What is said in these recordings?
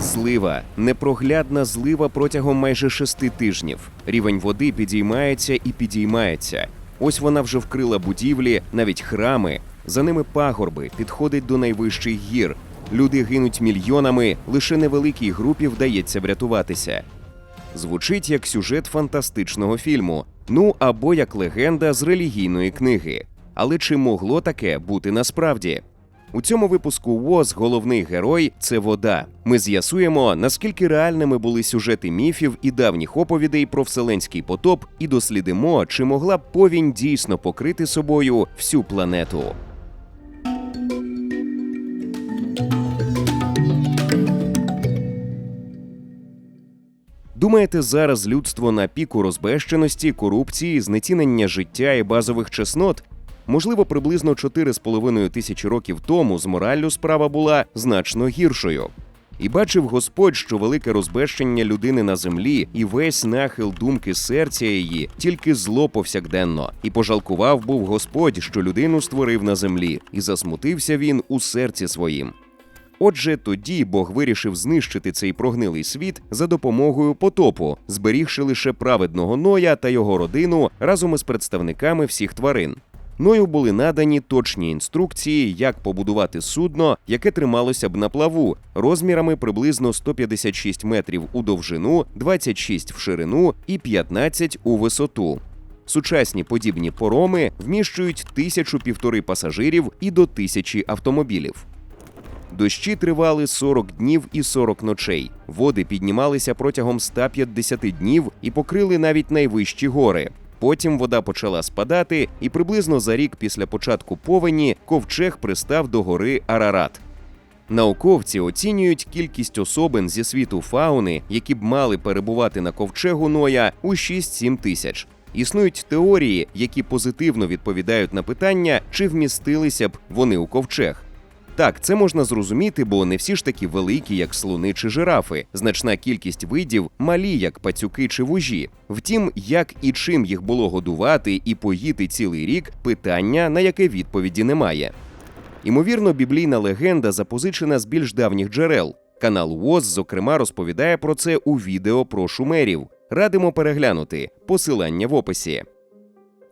Злива непроглядна злива протягом майже шести тижнів. Рівень води підіймається і підіймається. Ось вона вже вкрила будівлі, навіть храми. За ними пагорби підходить до найвищих гір. Люди гинуть мільйонами, лише невеликій групі вдається врятуватися. Звучить як сюжет фантастичного фільму, ну або як легенда з релігійної книги. Але чи могло таке бути насправді? У цьому випуску ВОЗ головний герой це вода. Ми з'ясуємо, наскільки реальними були сюжети міфів і давніх оповідей про вселенський потоп, і дослідимо, чи могла б повінь дійсно покрити собою всю планету. Думаєте, зараз людство на піку розбещеності, корупції, знецінення життя і базових чеснот? Можливо, приблизно 4,5 тисячі років тому з мораллю справа була значно гіршою. І бачив Господь, що велике розбещення людини на землі і весь нахил думки серця її тільки зло повсякденно. І пожалкував був Господь, що людину створив на землі, і засмутився він у серці своїм. Отже, тоді Бог вирішив знищити цей прогнилий світ за допомогою потопу, зберігши лише праведного Ноя та його родину разом із представниками всіх тварин. Ною були надані точні інструкції, як побудувати судно, яке трималося б на плаву, розмірами приблизно 156 метрів у довжину, 26 в ширину і 15 у висоту. Сучасні подібні пороми вміщують тисячу півтори пасажирів і до тисячі автомобілів. Дощі тривали 40 днів і 40 ночей. Води піднімалися протягом 150 днів і покрили навіть найвищі гори. Потім вода почала спадати, і приблизно за рік після початку повені ковчег пристав до гори Арарат. Науковці оцінюють кількість особин зі світу фауни, які б мали перебувати на ковчегу Ноя у 6-7 тисяч. Існують теорії, які позитивно відповідають на питання, чи вмістилися б вони у ковчег. Так, це можна зрозуміти, бо не всі ж такі великі, як слони чи жирафи. Значна кількість видів малі, як пацюки чи вужі. Втім, як і чим їх було годувати і поїти цілий рік питання, на яке відповіді немає. Імовірно, біблійна легенда запозичена з більш давніх джерел. Канал ВОЗ, зокрема, розповідає про це у відео про шумерів. Радимо переглянути посилання в описі.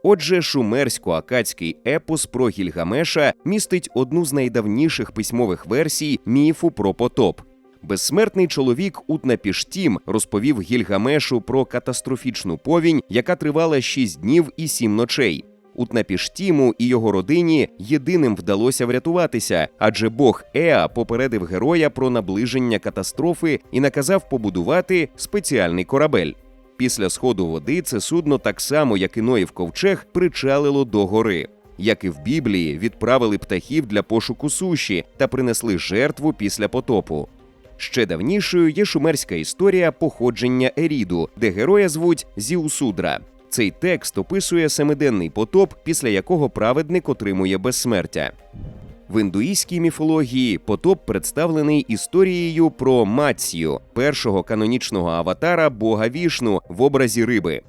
Отже, шумерсько-акадський епос про Гільгамеша містить одну з найдавніших письмових версій міфу про потоп. Безсмертний чоловік Утнапіштім розповів Гільгамешу про катастрофічну повінь, яка тривала 6 днів і 7 ночей. Утнапіштіму і його родині єдиним вдалося врятуватися, адже Бог Еа попередив героя про наближення катастрофи і наказав побудувати спеціальний корабель. Після сходу води це судно, так само як і Ноїв ковчег, причалило до гори. Як і в Біблії, відправили птахів для пошуку суші та принесли жертву після потопу. Ще давнішою є шумерська історія походження Еріду, де героя звуть Зіусудра. Цей текст описує семиденний потоп, після якого праведник отримує безсмертя. В індуїзькій міфології потоп представлений історією про Мацію, першого канонічного аватара бога Вішну в образі риби.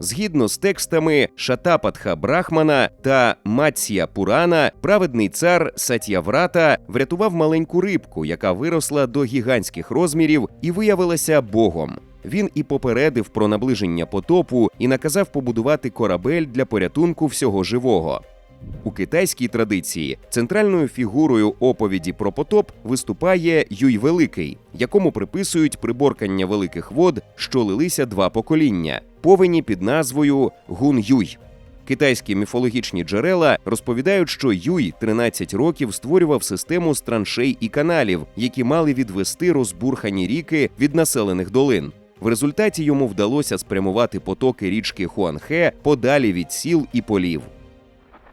Згідно з текстами Шатапатха Брахмана та Мація Пурана, праведний цар Сатьяврата врятував маленьку рибку, яка виросла до гігантських розмірів і виявилася богом. Він і попередив про наближення потопу і наказав побудувати корабель для порятунку всього живого. У китайській традиції центральною фігурою оповіді про потоп виступає Юй Великий, якому приписують приборкання великих вод, що лилися два покоління, повені під назвою Гун Юй. Китайські міфологічні джерела розповідають, що Юй 13 років створював систему з траншей і каналів, які мали відвести розбурхані ріки від населених долин. В результаті йому вдалося спрямувати потоки річки Хуанхе подалі від сіл і полів.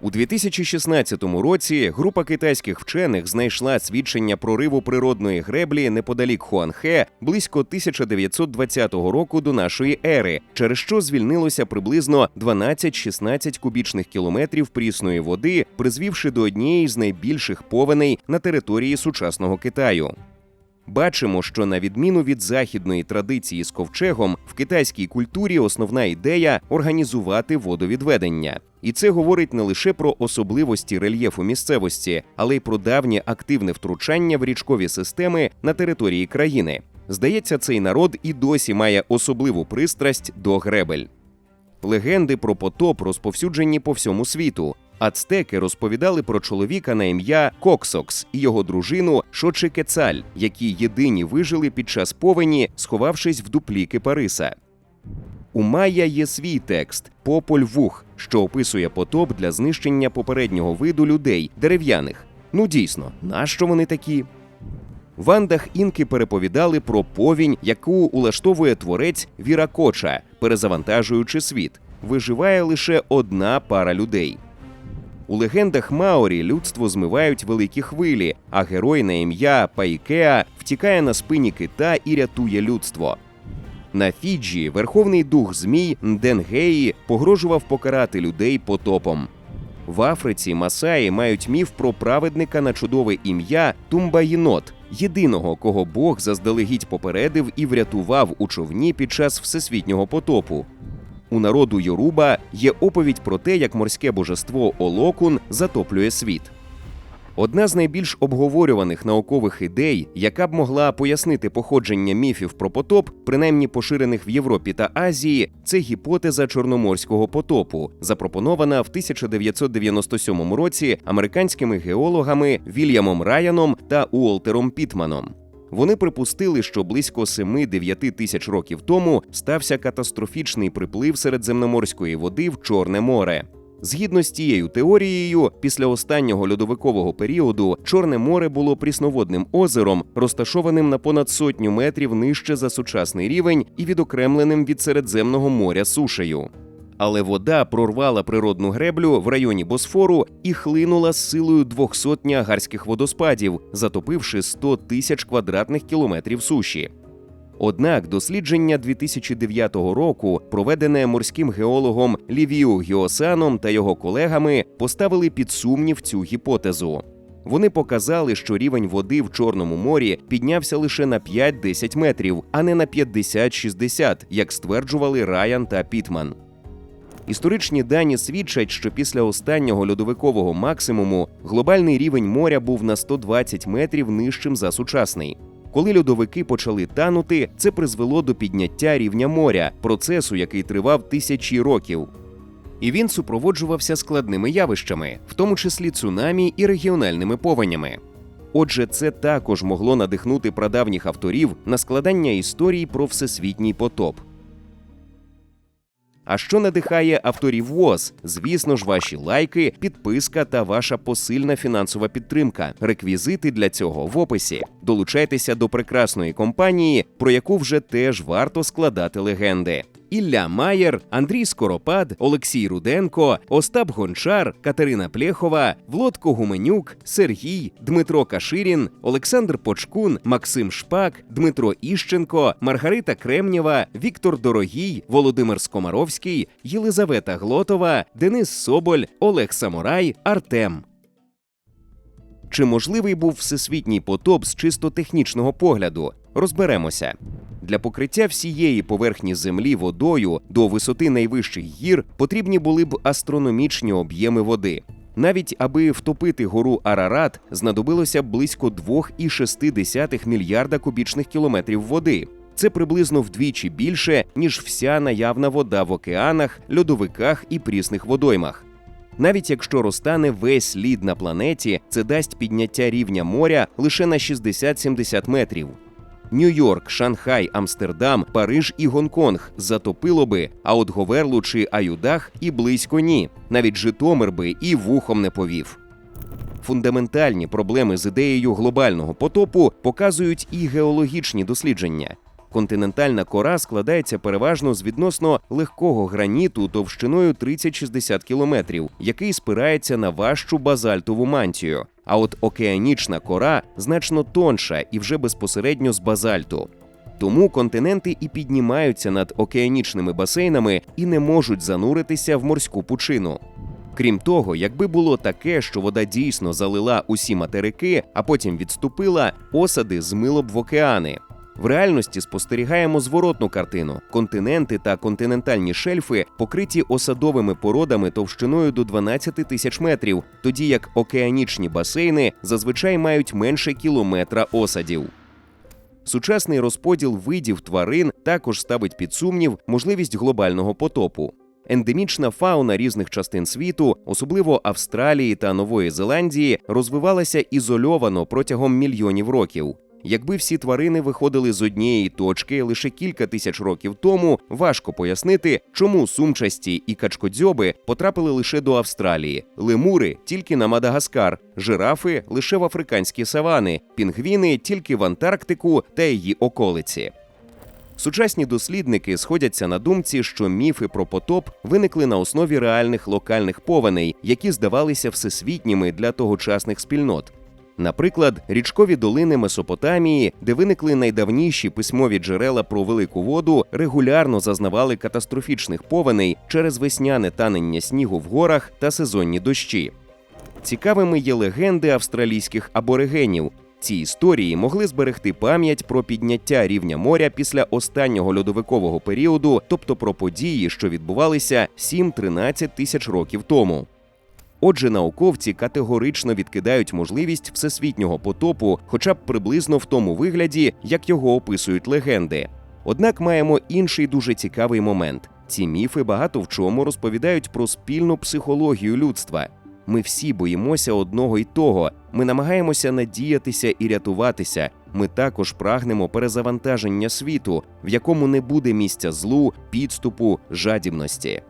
У 2016 році група китайських вчених знайшла свідчення прориву природної греблі неподалік Хуанхе близько 1920 року до нашої ери, через що звільнилося приблизно 12-16 кубічних кілометрів прісної води, призвівши до однієї з найбільших повеней на території сучасного Китаю. Бачимо, що на відміну від західної традиції з ковчегом, в китайській культурі основна ідея організувати водовідведення. І це говорить не лише про особливості рельєфу місцевості, але й про давнє активне втручання в річкові системи на території країни. Здається, цей народ і досі має особливу пристрасть до гребель. Легенди про потоп розповсюджені по всьому світу. Ацтеки розповідали про чоловіка на ім'я Коксокс і його дружину Шочекецаль, які єдині вижили під час повені, сховавшись в дуплі кипариса. У Майя є свій текст Пополь Вух, що описує потоп для знищення попереднього виду людей дерев'яних. Ну дійсно, нащо вони такі? В Андах інки переповідали про повінь, яку улаштовує творець Віракоча, перезавантажуючи світ. Виживає лише одна пара людей. У легендах Маорі людство змивають великі хвилі, а герой на ім'я Пайкеа втікає на спині кита і рятує людство. На Фіджі верховний дух змій Нденгеї погрожував покарати людей потопом. В Африці Масаї мають міф про праведника на чудове ім'я Тумбаїнот, єдиного, кого Бог заздалегідь попередив і врятував у човні під час всесвітнього потопу. У народу Йоруба є оповідь про те, як морське божество Олокун затоплює світ. Одна з найбільш обговорюваних наукових ідей, яка б могла пояснити походження міфів про потоп, принаймні поширених в Європі та Азії, це гіпотеза Чорноморського потопу, запропонована в 1997 році американськими геологами Вільямом Раяном та Уолтером Пітманом. Вони припустили, що близько 7-9 тисяч років тому стався катастрофічний приплив середземноморської води в Чорне море. Згідно з тією теорією, після останнього льодовикового періоду Чорне море було прісноводним озером, розташованим на понад сотню метрів нижче за сучасний рівень і відокремленим від Середземного моря сушею. Але вода прорвала природну греблю в районі Босфору і хлинула з силою 200 ніагарських водоспадів, затопивши 100 тисяч квадратних кілометрів суші. Однак дослідження 2009 року, проведене морським геологом Лівію Гіосаном та його колегами, поставили під сумнів цю гіпотезу. Вони показали, що рівень води в Чорному морі піднявся лише на 5-10 метрів, а не на 50-60, як стверджували Раян та Пітман. Історичні дані свідчать, що після останнього льодовикового максимуму глобальний рівень моря був на 120 метрів нижчим за сучасний. Коли льодовики почали танути, це призвело до підняття рівня моря, процесу, який тривав тисячі років. І він супроводжувався складними явищами, в тому числі цунамі і регіональними повенями. Отже, це також могло надихнути прадавніх авторів на складання історій про всесвітній потоп. А що надихає авторів ВОЗ? Звісно ж, ваші лайки, підписка та ваша посильна фінансова підтримка. Реквізити для цього в описі. Долучайтеся до прекрасної компанії, про яку вже теж варто складати легенди. Ілля Маєр, Андрій Скоропад, Олексій Руденко, Остап Гончар, Катерина Плєхова, Влодко Гуменюк, Сергій, Дмитро Каширін, Олександр Почкун, Максим Шпак, Дмитро Іщенко, Маргарита Кремнєва, Віктор Дорогій, Володимир Скомаровський, Єлизавета Глотова, Денис Соболь, Олег Самурай, Артем. Чи можливий був всесвітній потоп з чисто технічного погляду? Розберемося. Для покриття всієї поверхні землі водою до висоти найвищих гір потрібні були б астрономічні об'єми води. Навіть аби втопити гору Арарат, знадобилося б близько 2,6 мільярда кубічних кілометрів води. Це приблизно вдвічі більше, ніж вся наявна вода в океанах, льодовиках і прісних водоймах. Навіть якщо розтане весь лід на планеті, це дасть підняття рівня моря лише на 60-70 метрів. Нью-Йорк, Шанхай, Амстердам, Париж і Гонконг затопило би, а от Говерлу чи Аюдах і близько ні. Навіть Житомир би і вухом не повів. Фундаментальні проблеми з ідеєю глобального потопу показують і геологічні дослідження. Континентальна кора складається переважно з відносно легкого граніту товщиною 30-60 кілометрів, який спирається на важчу базальтову мантію. А от океанічна кора значно тонша і вже безпосередньо з базальту. Тому континенти і піднімаються над океанічними басейнами і не можуть зануритися в морську пучину. Крім того, якби було таке, що вода дійсно залила усі материки, а потім відступила, осади змило б в океани. В реальності спостерігаємо зворотну картину: континенти та континентальні шельфи покриті осадовими породами товщиною до 12 тисяч метрів, тоді як океанічні басейни зазвичай мають менше кілометра осадів. Сучасний розподіл видів тварин також ставить під сумнів можливість глобального потопу. Ендемічна фауна різних частин світу, особливо Австралії та Нової Зеландії, розвивалася ізольовано протягом мільйонів років. Якби всі тварини виходили з однієї точки лише кілька тисяч років тому, важко пояснити, чому сумчасті і качкодзьоби потрапили лише до Австралії, лемури тільки на Мадагаскар, жирафи лише в африканські савани, пінгвіни тільки в Антарктику та її околиці. Сучасні дослідники сходяться на думці, що міфи про потоп виникли на основі реальних локальних повеней, які здавалися всесвітніми для тогочасних спільнот. Наприклад, річкові долини Месопотамії, де виникли найдавніші письмові джерела про велику воду, регулярно зазнавали катастрофічних повеней через весняне танення снігу в горах та сезонні дощі. Цікавими є легенди австралійських аборигенів. Ці історії могли зберегти пам'ять про підняття рівня моря після останнього льодовикового періоду, тобто про події, що відбувалися 7-13 тисяч років тому. Отже, науковці категорично відкидають можливість всесвітнього потопу, хоча б приблизно в тому вигляді, як його описують легенди. Однак маємо інший дуже цікавий момент: ці міфи багато в чому розповідають про спільну психологію людства. Ми всі боїмося одного й того. Ми намагаємося надіятися і рятуватися. Ми також прагнемо перезавантаження світу, в якому не буде місця злу, підступу, жадібності.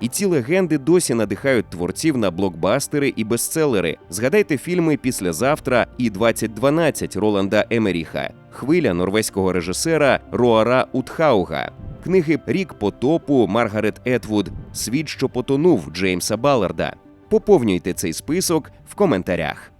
І ці легенди досі надихають творців на блокбастери і бестселери. Згадайте фільми Післязавтра і 2012 Роланда Емеріха, Хвиля норвезького режисера Роара Утхауга, книги Рік потопу Маргарет Етвуд, Світ, що потонув Джеймса Балларда. Поповнюйте цей список в коментарях.